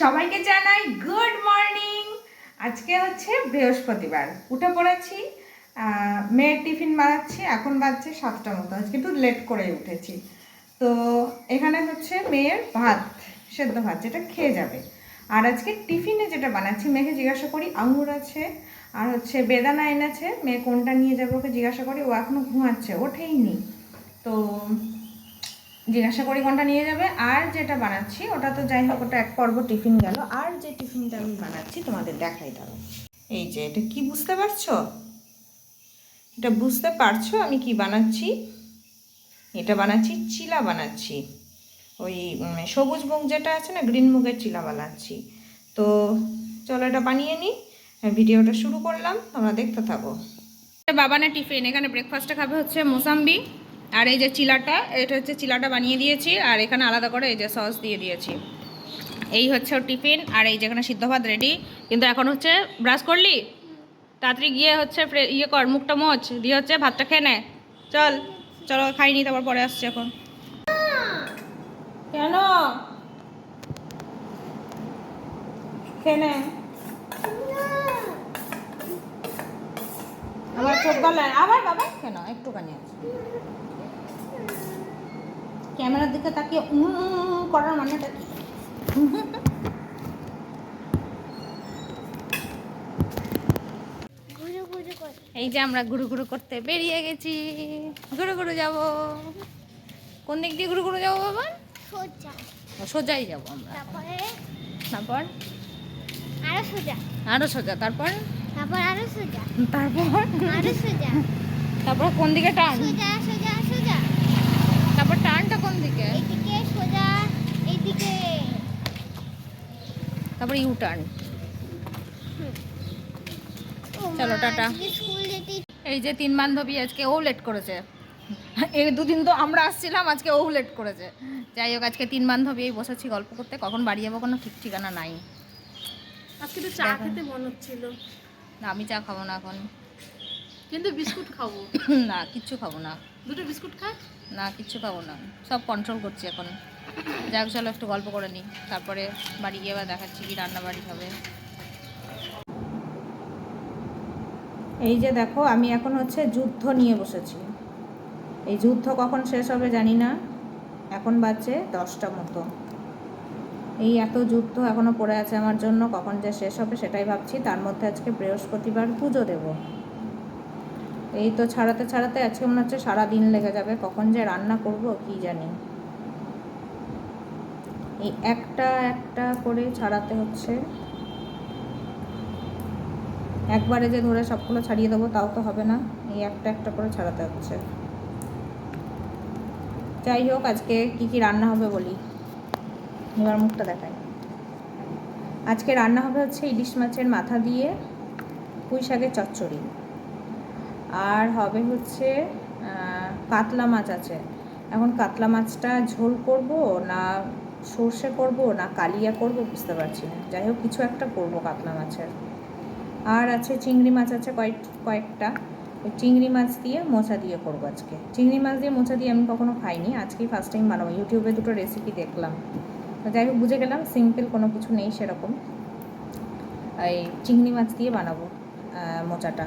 সবাইকে জানাই good morning. আজকে হচ্ছে বৃহস্পতিবার। উঠে পড়েছি মেয়ের টিফিন বানাচ্ছি, এখন বাজছে সাতটা মতো। আজকে একটু লেট করে উঠেছি। তো এখানে হচ্ছে মেয়ের ভাত, সেদ্ধ ভাত, যেটা খেয়ে যাবে। আর আজকে টিফিনে যেটা বানাচ্ছি, মেয়েকে জিজ্ঞাসা করি, আঙুর আছে, আর হচ্ছে বেদানা এনেছে, মেয়ে কোনটা নিয়ে যাবে ওকে জিজ্ঞাসা করি, ও এখনও ঘুমাচ্ছে ওঠেই নি তো জিজ্ঞাসা করি কোনটা নিয়ে যাবে। আর যেটা বানাচ্ছি, ওটা তো যাই হোক, ওটা এক পর্ব টিফিন গেল। আর যে টিফিনটা আমি বানাচ্ছি, তোমাদের দেখাই দাও এই যে, এটা কি বুঝতে পারছ? এটা বুঝতে পারছ আমি কি বানাচ্ছি? এটা বানাচ্ছি, চিলা বানাচ্ছি। ওই সবুজ মুগ যেটা আছে না, গ্রিন মুগের চিলা বানাচ্ছি। তো চলো এটা বানিয়ে নিই। ভিডিওটা শুরু করলাম, তোমরা দেখতে থাকো। বাবানা টিফিন, এখানে ব্রেকফাস্টে খাবে হচ্ছে মোসাম্বি। আর এই যে চিলাটা, এটা হচ্ছে চিলাটা বানিয়ে দিয়েছি, আর এখানে আলাদা করে এই যে সস দিয়ে দিয়েছি। এই হচ্ছে টিফিন, আর এই যেখানে সিদ্ধ ভাত রেডি কিন্তু এখন হচ্ছে ব্রাশ করলি? তাড়াতাড়ি গিয়ে হচ্ছে ইয়ে কর, মুখটা মোচ, দিয়ে হচ্ছে ভাতটা খেয়ে নে। চল, চলো খাইনি, তারপর পরে আসছে এখন। কেন? খেয়ে আমার চোখ গলায়। আবার বাবা কেন একটুখানি আছে। ক্যামেরার দিকে তাকিয়ে উম করার মানেটা কি? ঘুরে ঘুরে করে এই যে আমরা ঘুরু ঘুরু করতে বেরিয়ে গেছি। ঘুরু ঘুরু যাব। কোন দিক দিয়ে ঘুরু ঘুরু যাব বাবা? সোজা। সোজাই যাব আমরা। তারপরে? তারপর? আরও সোজা। আরও সোজা। তারপর? তারপর আরও সোজা। তারপর? আরও সোজা। তারপর কোন দিকে টার্ন সোজা সোজা সোজা। তারপর টার্নটা কোন দিকে? এইদিকে সোজা এইদিকে। তারপর ইউ টার্ন চলো, টাটা। এই যে তিন বান্ধবী আজকে ও লেট করেছে। এই দুদিন তো আমরা আসছিলাম আজকে ও লেট করেছে। যাই হোক আজকে তিন বান্ধবী এই বসেছি গল্প করতে। কখন বাড়ি যাব কোনো ঠিক ঠিকানা নাই। আজকে তো চা খেতে মন হচ্ছিল। না আমি চা খাব না এখন। কিন্তু বিস্কুট খাব। না কিচ্ছু খাব না। দুটো বিস্কুট খা। না কিচ্ছু খাব না। সব কন্ট্রোল করছি এখন। যাক চলো একটু গল্প করে নিই তারপরে বাড়ি গিয়ে আবার দেখাচ্ছি কি রান্না বাড়ি হবে। এই যে দেখো আমি এখন হচ্ছে যুদ্ধ নিয়ে বসেছি। এই যুদ্ধ কখন শেষ হবে জানি না। এখন বাজছে দশটা মতো। এই এত যুদ্ধ এখনও পড়ে আছে আমার জন্য কখন যে শেষ হবে সেটাই ভাবছি। তার মধ্যে আজকে বৃহস্পতিবার পুজো দেব। এই তো ছাড়াতে ছাড়াতে আজকে মনে হচ্ছে সারাদিন লেগে যাবে, কখন যে রান্না করব কি জানি। এই একটা একটা করে ছাড়াতে হচ্ছে। একবারে যে ধরে সবগুলো ছাড়িয়ে দেবো তাও তো হবে না, এই একটা একটা করে ছাড়াতে হচ্ছে। যাই হোক, আজকে কি কি রান্না হবে বলি? এবার মুখটা দেখাই। আজকে রান্না হবে হচ্ছে ইলিশ মাছের মাথা দিয়ে পুঁই শাকের চচ্চড়ি। আর হবে হচ্ছে কাতলা মাছ আছে। এখন কাতলা মাছটা ঝোল করব না সর্ষে করব না কালিয়া করব বুঝতে পারছি না। যাই হোক, কিছু একটা করব কাতলা মাছের। আর আছে চিংড়ি মাছ আছে কয়েক, কয়েকটা। চিংড়ি মাছ দিয়ে মোচা দিয়ে করব আজকে। চিংড়ি মাছ দিয়ে মোচা দিয়ে আমি কখনো খাইনি। আজকেই ফার্স্ট টাইম বানাবো। ইউটিউবে দুটো রেসিপি দেখলাম। যাই হোক, বুঝে গেলাম সিম্পল কোনো কিছু নেই সেরকম। এই চিংড়ি মাছ দিয়ে বানাবো মোচাটা।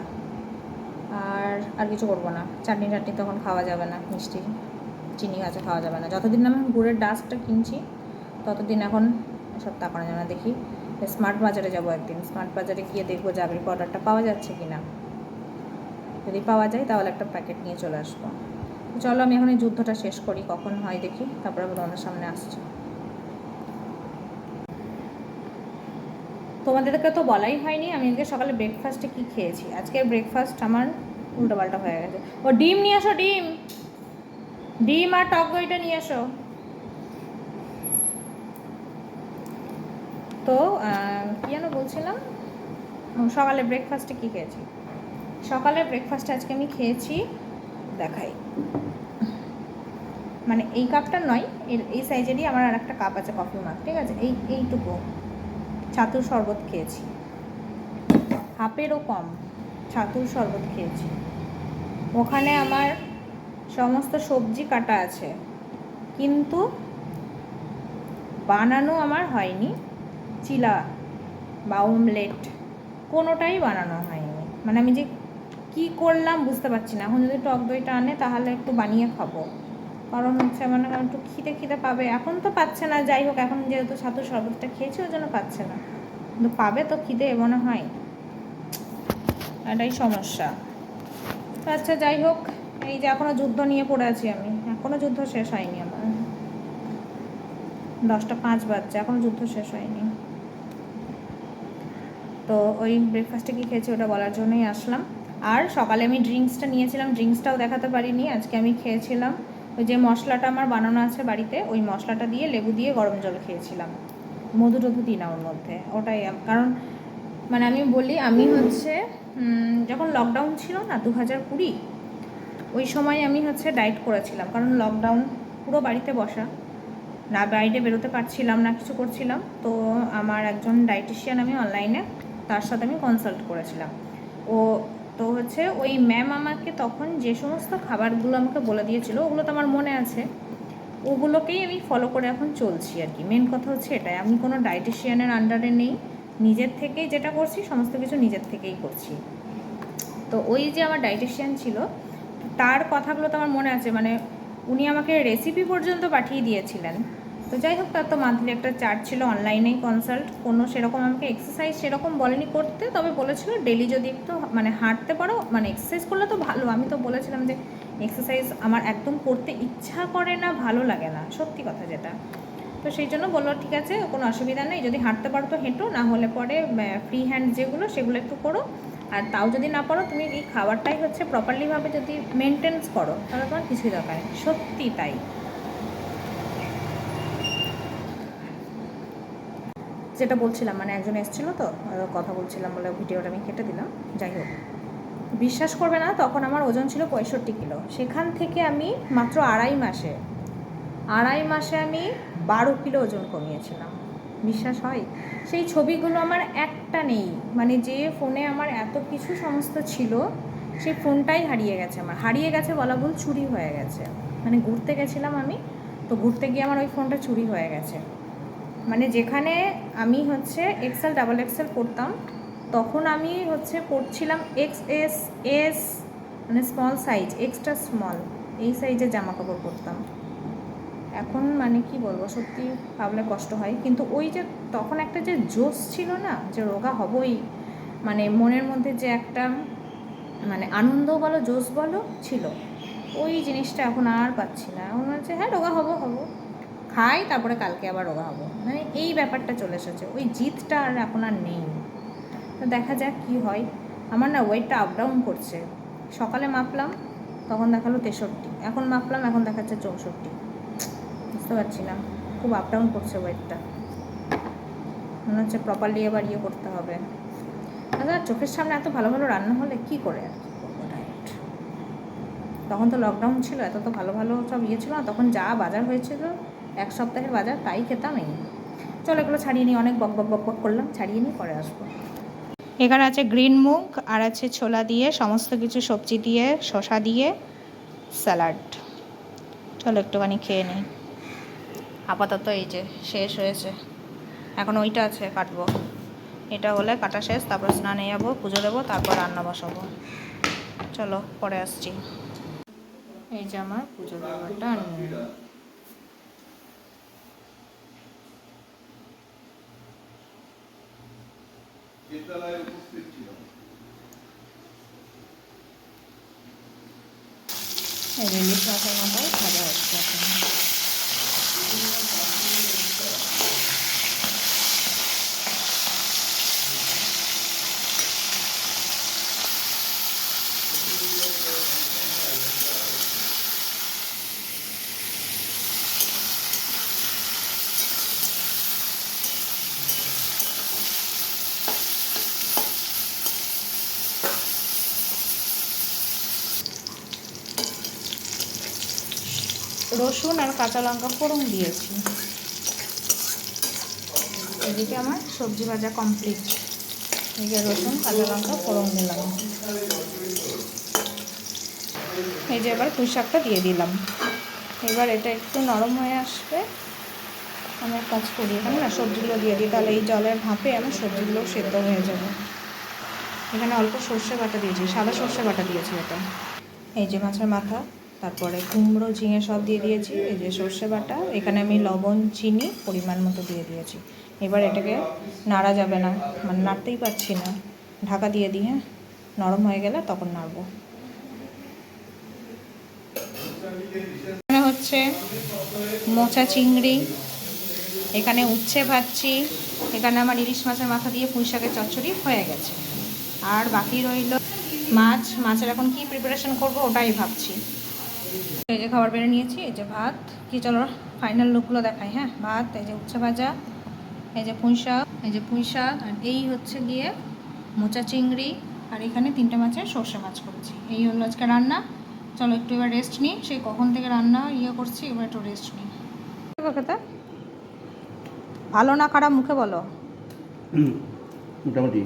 আর আর কিছু করব না। চাটনি টাটনি তখন খাওয়া যাবে না, মিষ্টি, চিনি আছে খাওয়া যাবে না। যতদিন আমি গুড়ের ডাস্টটা কিনছি, ততদিন এখন সব তাকানো যাবে না। দেখি স্মার্ট বাজারে যাব একদিন। স্মার্ট বাজারে গিয়ে দেখব জাগরি পাউডারটা পাওয়া যাচ্ছে কি না যদি পাওয়া যায় তাহলে একটা প্যাকেট নিয়ে চলে আসব। চলো আমি এখন এই যুদ্ধটা শেষ করি, কখন হয় দেখি, তারপরে তোমাদের সামনে আসছি। তোমাদেরকে তো বলাই হয়নি, আমি আজকে সকালে ব্রেকফাস্টে কি খেয়েছি? আজকের ব্রেকফাস্ট আমার উল্টোপাল্টা হয়ে গেছে। ও ডিম নিয়ে আসো ডিম! ডিম আর টক দইটা নিয়ে এসো। তো কি যেন বলছিলাম? সকালে ব্রেকফাস্টে কি খেয়েছি? সকালে ব্রেকফাস্টে আজকে আমি খেয়েছি, দেখাই। মানে এই কাপটা নয় এই সাইজেরই আমার আর একটা কাপ আছে কফি মাগ ঠিক আছে? এই, এইটুকু। ছাতুর শরবত খেয়েছি। হাফেরও কম ছাতুর শরবত খেয়েছি। ওখানে আমার সমস্ত সবজি কাটা আছে। কিন্তু বানানো আমার হয়নি। চিলা বা অমলেট কোনোটাই বানানো হয়নি। মানে আমি যে কি করলাম বুঝতে পারছি না। এখন যদি টক দইটা আনে তাহলে একটু বানিয়ে খাব। কারণ হচ্ছে মানে একটু খিদে খিদে পাবে। এখন তো পাচ্ছে না, যাই হোক, এখন যেহেতু সাধু শরবতটা খেয়েছি, ওই জন্য পাচ্ছে না। কিন্তু পাবে তো খিদে, মনে হয়। এটাই সমস্যা। আচ্ছা যাই হোক, এই যে এখনও যুদ্ধ নিয়ে পড়ে আছি আমি। এখনও যুদ্ধ শেষ হয়নি আমার। দশটা পাঁচ বাজছে, এখনও যুদ্ধ শেষ হয়নি। তো ওই ব্রেকফাস্টে কী খেয়েছি ওটা বলার জন্যই আসলাম। আর সকালে আমি ড্রিঙ্কসটা নিয়েছিলাম ড্রিঙ্কসটাও দেখাতে পারিনি, আজকে আমি খেয়েছিলাম ওই যে মশলাটা আমার বানানো আছে বাড়িতে, ওই মশলাটা দিয়ে লেবু দিয়ে গরম জল খেয়েছিলাম। মধু টধু দিই না ওর মধ্যে, ওটাই কারণ মানে আমি বলি, আমি হচ্ছে যখন লকডাউন ছিল না দু হাজার কুড়ি, ওই সময় আমি হচ্ছে ডায়েট করেছিলাম। কারণ লকডাউন পুরো বাড়িতে বসা, না বাইরে বেরোতে পারছিলাম, না কিছু করছিলাম, তো আমার একজন ডায়েটিশিয়ান আমি অনলাইনে তার সাথে আমি কনসাল্ট করেছিলাম। ও তো হচ্ছে ওই ম্যাম আমাকে তখন যে সমস্ত খাবারগুলো আমাকে বলে দিয়েছিল, ওগুলো তো আমার মনে আছে, ওগুলোকেই আমি ফলো করে এখন চলছি আর কি। মেন কথা হচ্ছে এটাই, আমি কোনো ডায়েটিশিয়ানের আন্ডারে নেই, নিজের থেকেই যেটা করছি, সমস্ত কিছু নিজের থেকেই করছি। তো ওই যে আমার ডায়েটিশিয়ান ছিল, তার কথাগুলো তো আমার মনে আছে মানে উনি আমাকে রেসিপি পর্যন্ত পাঠিয়ে দিয়েছিলেন। তো যাই হোক, তার তো মান্থলি একটা চার্জ ছিল অনলাইনেই কনসাল্ট কোনো সেরকম আমাকে এক্সারসাইজ সেরকম বলেনি করতে, তবে বলেছিল ডেলি যদি একটু মানে হাঁটতে পারো মানে এক্সারসাইজ করলে তো ভালো। আমি তো বলেছিলাম যে এক্সারসাইজ আমার একদম করতে ইচ্ছা করে না, ভালো লাগে না। সত্যি কথা যেটা। তো সেই জন্য বলল, ঠিক আছে, কোনো অসুবিধা নেই। যদি হাঁটতে পারো তো হেঁটো, না হলে পরে ফ্রি হ্যান্ড যেগুলো সেগুলো একটু করো। আর তাও যদি না পারো, তুমি এই খাবারটাই হচ্ছে প্রপারলিভাবে যদি মেনটেন্স করো, তাহলে তোমার কিছুই দরকার নেই। সত্যি তাই। যেটা বলছিলাম মানে একজন এসেছিল তো কথা বলছিলাম বলে ভিডিওটা আমি কেটে দিলাম, যাই হোক। বিশ্বাস করবে না, তখন আমার ওজন ছিল পঁয়ষট্টি কিলো। সেখান থেকে আমি মাত্র আড়াই মাসে আড়াই মাসে আমি বারো কিলো ওজন কমিয়েছিলাম। বিশ্বাস হয়? সেই ছবিগুলো আমার একটা নেই। মানে যে ফোনে আমার এত কিছু সমস্ত ছিল, সেই ফোনটাই হারিয়ে গেছে আমার। হারিয়ে গেছে বলা ভুল, চুরি হয়ে গেছে। মানে ঘুরতে গেছিলাম আমি, তো ঘুরতে গিয়ে আমার ওই ফোনটা চুরি হয়ে গেছে। মানে যেখানে আমি হচ্ছে এক্সেল ডাবল এক্সেল পড়তাম তখন আমি হচ্ছে পড়ছিলাম এক্স এস এস মানে স্মল সাইজ এক্সট্রা স্মল এই সাইজের জামা কাপড় পরতাম। এখন মানে কি বলব, সত্যি ভাবলে কষ্ট হয়। কিন্তু ওই যে তখন একটা যে জোশ ছিল না, যে রোগা হবই মানে মনের মধ্যে যে একটা মানে আনন্দ বলো, জোশ বলো, ছিল। ওই জিনিসটা এখন আর পাচ্ছি না। এখন হচ্ছে হ্যাঁ রোগা হব হব। খাই, তারপরে কালকে আবার রোগা হব। মানে এই ব্যাপারটা চলে এসেছে। ওই জিতটা আর এখন আর নেই। তো দেখা যাক কি হয়। আমার না ওয়েটটা আপ ডাউন করছে। সকালে মাপলাম, তখন দেখাল তেষট্টি। এখন মাপলাম, এখন দেখাচ্ছে চৌষট্টি। বুঝতে পারছি না। খুব আপ ডাউন করছে ওয়েটটা। মনে হচ্ছে প্রপারলি এবার ইয়ে করতে হবে। আচ্ছা চোখের সামনে এত ভালো ভালো রান্না হলে কি করে আর কি ডায়েট তখন তো লকডাউন ছিল, এত তো ভালো ভালো সব ইয়ে ছিল না। তখন যা বাজার হয়েছিল এক সপ্তাহের বাজার তাই খেতাম এই। চলো এগুলো ছাড়িয়ে নিই, অনেক বক বক বক বক করলাম, ছাড়িয়ে নিই, পরে আসব। এখানে আছে গ্রিন মুগ, আর আছে ছোলা দিয়ে, সমস্ত কিছু সবজি দিয়ে, শসা দিয়ে, স্যালাড। চলো একটুখানি খেয়ে নিই। আপাতত এই যে, শেষ হয়েছে। এখন ওইটা আছে, কাটবো। এটা হলে কাটা শেষ, তারপর স্নানে যাব পুজো দেবো, তারপর রান্না বসাবো। চলো, পরে আসছি। এই যে আমার পুজো দেওয়াটা বিদ্যালয়ে উপস্থিত ছিল রিলিফ মাছের মাথায় ভাজা হচ্ছে এখন রসুন আর কাঁচা লঙ্কা ফোড়ন দিয়েছি। এদিকে আমার সবজি ভাজা কমপ্লিট যে রসুন, কাঁচা লঙ্কা, ফোড়ন দিলাম। এই যে এবার পুঁই শাকটা দিয়ে দিলাম। এবার এটা একটু নরম হয়ে আসবে। আমি এক কাজ করি, এখানে না সবজিগুলো দিয়ে দিই। তাহলে এই জলের ভাপে আমার সবজিগুলো সেদ্ধ হয়ে যাবে। এখানে অল্প সর্ষে বাটা দিয়েছি, সাদা সর্ষে বাটা দিয়েছি এটা। এই যে মাছের মাথা। তারপরে কুমড়ো, ঝিঙে সব দিয়ে দিয়েছি, এই যে সর্ষে বাটা। এখানে আমি লবণ, চিনি পরিমাণ মতো দিয়ে দিয়েছি। এবার এটাকে নাড়া যাবে না মানে নাড়তেই পারছি না। ঢাকা দিয়ে দিই হ্যাঁ? নরম হয়ে গেলে তখন নাড়বো। এখানে হচ্ছে মোচা চিংড়ি, এখানে উচ্ছে ভাজছি, এখানে আমার ইলিশ মাছের মাথা দিয়ে পুঁই শাকের চচ্চড়ি হয়ে গেছে। আর বাকি রইল মাছ। মাছের এখন কি প্রিপারেশন করব ওটাই ভাবছি। এই যে খাবার বেড়ে নিয়েছি এই যে ভাত। কি চলো ফাইনাল লুকগুলো দেখাই হ্যাঁ? ভাত এই যে উচ্ছে ভাজা এই যে পুঁই শাক এই যে পুঁই শাক আর এই হচ্ছে গিয়ে মোচা চিংড়ি আর এখানে তিনটে মাছের সর্ষে মাছ করেছি। এই হলো আজকে রান্না। চলো একটু এবার রেস্ট নিই। সেই কখন থেকে রান্না ইয়ে করছি এবার একটু রেস্ট নিই। কথা ভালো না খারাপ মুখে বলো। মোটামুটি।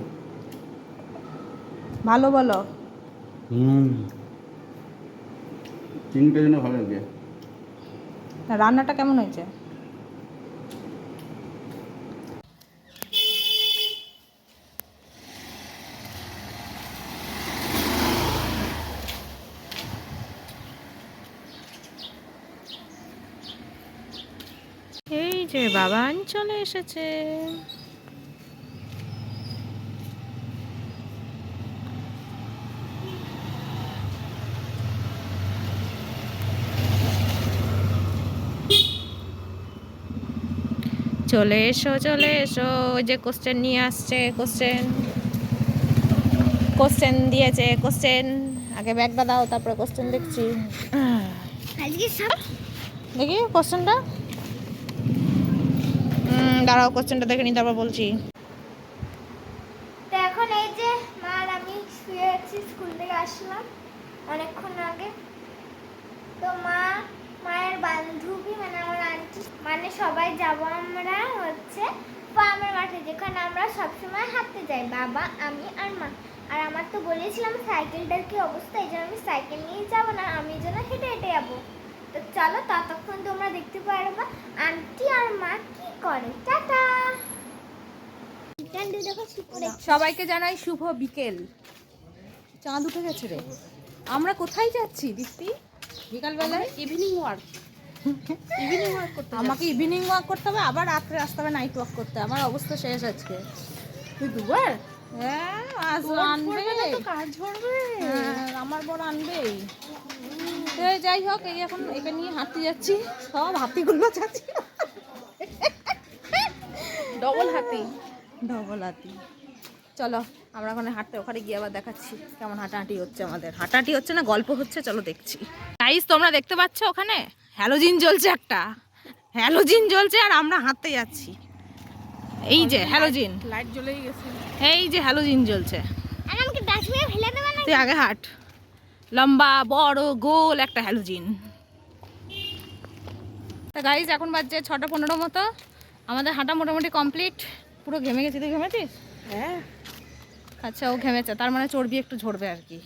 ভালো বলো। হুম। চিংড়িটা যেন ভালো লাগে। রান্নাটা কেমন হয়েছে? এই যে বাবান চলে এসেছে। চলে এসো চলে এসো। ওই যে কোশ্চেন নিয়ে আসছে কোশ্চেন কোশ্চেন দিয়েছে কোশ্চেন আগে ব্যাগটা দাও তারপরে কোশ্চেন দেখছি। দেখি কোশ্চেনটা দাঁড়াও কোশ্চেনটা দেখে নি তারপর বলছি তো এখন এই যে মা আর আমি শুয়ে আছি স্কুল থেকে আসলাম অনেকক্ষণ আগে তো মা মায়ের বান্ধবী মানে আমার আন্টি মানে সবাই যাব আমরা হচ্ছে ফার্মের মাঠে যেখানে আমরা সবসময় হাঁটতে যাই বাবা আমি আর মা আর আমার তো বলেছিলাম সাইকেলটার কি অবস্থা এই জন্য আমি সাইকেল নিয়ে যাব না আমি এই জন্য হেঁটে হেঁটে যাব। তো চলো ততক্ষণ তোমরা দেখতে পারবা আন্টি আর মা কি করে। টাটা! সবাইকে জানাই শুভ বিকেল। চাঁদ উঠে গেছে রে। আমরা কোথায় যাচ্ছি দীপ্তি? বিকালবেলায়? ইভিনিং ওয়ার্ক ইভিনিং ওয়ার্ক করতে আমাকে ইভিনিং ওয়াক করতে হবে আবার রাত্রে আসতে হবে নাইট ওয়াক করতে হবে। আমার অবস্থা শেষ আজকে। তুই দুবার? হ্যাঁ। আজ আনবে। কাজ ধরবে হ্যাঁ, আমার বড় আনবেই তো যাই হোক এই এখন এটা নিয়ে হাঁটতে যাচ্ছি। সব হাতিগুলো যাচ্ছি। ডবল হাতি। ডবল হাতি। চলো আমরা ওখানে হাঁটতে ওখানে গিয়ে আবার দেখাচ্ছি কেমন হাঁটাহাঁটি হচ্ছে আমাদের। হাঁটাহাঁটি হচ্ছে না গল্প হচ্ছে চলো দেখছি। গাইস তোমরা দেখতে পাচ্ছ ওখানে? হ্যালোজিন জ্বলছে একটা। হ্যালোজিন জ্বলছে আর আমরা হাঁটতে যাচ্ছি। এই যে হ্যালোজিন লাইট জ্বলেই গেছে। এই যে হ্যালোজিন জ্বলছে। আর আমাকে ডাস্টবিনে ফেলে দেবে না তুই আগে হাঁট। লম্বা বড় গোল একটা হ্যালোজিন তা গাইজ এখন বাজছে ছটা পনেরো মতো। আমাদের হাঁটা মোটামুটি কমপ্লিট পুরো ঘেমে গেছি তুই ঘেমেছিস? হ্যাঁ। আচ্ছা ও ঘেমেছে। তার মানে চর্বি একটু ঝরবে আর কি।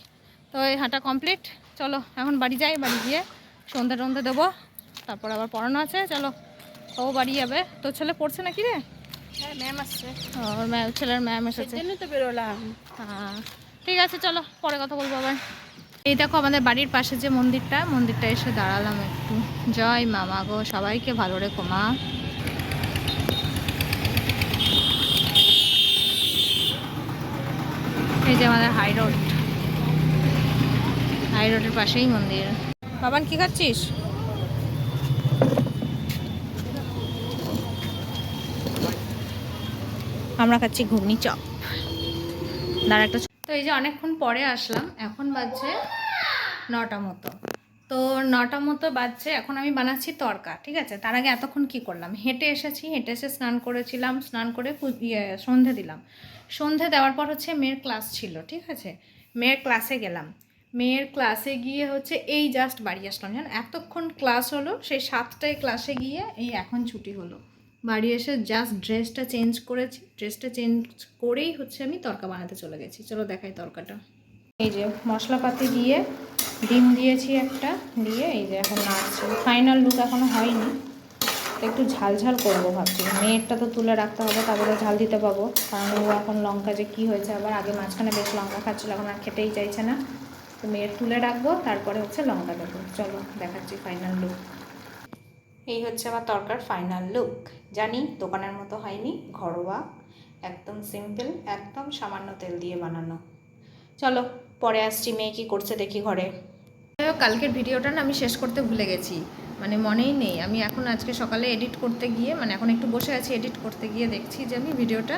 তো এই হাঁটা কমপ্লিট চলো এখন বাড়ি যাই বাড়ি গিয়ে সন্ধ্যে টন্ধে দেবো। তারপর আবার পড়ানো আছে। চলো ও বাড়ি যাবে। তোর ছেলে পড়ছে নাকি রে? হ্যাঁ ম্যাম আসছে। ও, ম্যাম ছেলের ম্যাম এসেছে। সেজন্যই তো বেরোলাম। হ্যাঁ ঠিক আছে চলো পরে কথা বলব আবার। এই দেখো আমাদের বাড়ির পাশে যে মন্দিরটা মন্দিরটা এসে দাঁড়ালাম একটু। জয় মা মা গো সবাইকে ভালো রেখো মা। এই যে আমাদের হাই রোড। হাই রোডের পাশেই মন্দির। বাবান কি খাচ্ছিস? আমরা খাচ্ছি ঘুগনি চপ। দাঁড়া একটা তো এই যে অনেকক্ষণ পরে আসলাম, এখন বাজছে নটা মতো। তো নটা মতো বাজছে, এখন আমি বানাচ্ছি তরকা, ঠিক আছে? তার আগে এতক্ষণ কি করলাম? হেঁটে এসেছি, হেঁটে এসে স্নান করেছিলাম, স্নান করে ইয়ে সন্ধে দিলাম। সন্ধে দেওয়ার পর হচ্ছে মেয়ের ক্লাস ছিল, ঠিক আছে? মেয়ের ক্লাসে গেলাম। মেয়ের ক্লাসে গিয়ে হচ্ছে এই জাস্ট বাড়ি আসলাম। জান, এতক্ষণ ক্লাস হলো, সেই সাতটায় ক্লাসে গিয়ে এই এখন ছুটি হলো। বাড়ি এসে জাস্ট ড্রেসটা চেঞ্জ করেছি ড্রেসটা চেঞ্জ করেই হচ্ছে আমি তরকা বানাতে চলে গেছি। চলো দেখাই তরকাটা। এই যে মশলাপাতি দিয়ে ডিম দিয়েছি একটা, দিয়ে এই যে এখন নাড়ছি। ফাইনাল লুক এখনও হয়নি। একটু ঝাল ঝাল করব ভাবছি। মেয়েরটা তো তুলে রাখতে হবে, তারপরে ঝাল দিতে পাবো। কারণ ও এখন লঙ্কা যে কী হয়েছে, আবার আগে মাঝখানে বেশ লঙ্কা খাচ্ছিল, এখন আর খেতেই চাইছে না। তো মেয়ের তুলে রাখব, তারপরে হচ্ছে লঙ্কা দেবো। চলো দেখাচ্ছি ফাইনাল লুক এই হচ্ছে আমার তরকার ফাইনাল লুক জানি দোকানের মতো হয়নি, ঘরোয়া, একদম সিম্পল একদম সামান্য তেল দিয়ে বানানো। চলো, পরে আসছি, মেয়ে কী করছে দেখি ঘরে। কালকের ভিডিওটা না আমি শেষ করতে ভুলে গেছি। মানে মনেই নেই, আমি এখন আজকে সকালে এডিট করতে গিয়ে মানে এখন একটু বসে আছি এডিট করতে গিয়ে দেখছি যে আমি ভিডিওটা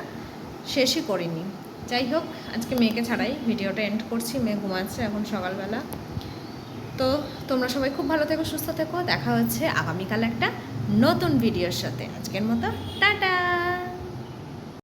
শেষই করিনি। যাই হোক, আজকে মেয়েকে ছাড়াই ভিডিওটা এন্ড করছি, মেয়ে ঘুমাচ্ছে এখন সকালবেলা। তো তোমরা সবাই খুব ভালো থেকো, সুস্থ থেকো। দেখা হচ্ছে আগামীকাল একটা নতুন ভিডিওর সাথে। আজকের মতো, টাটা!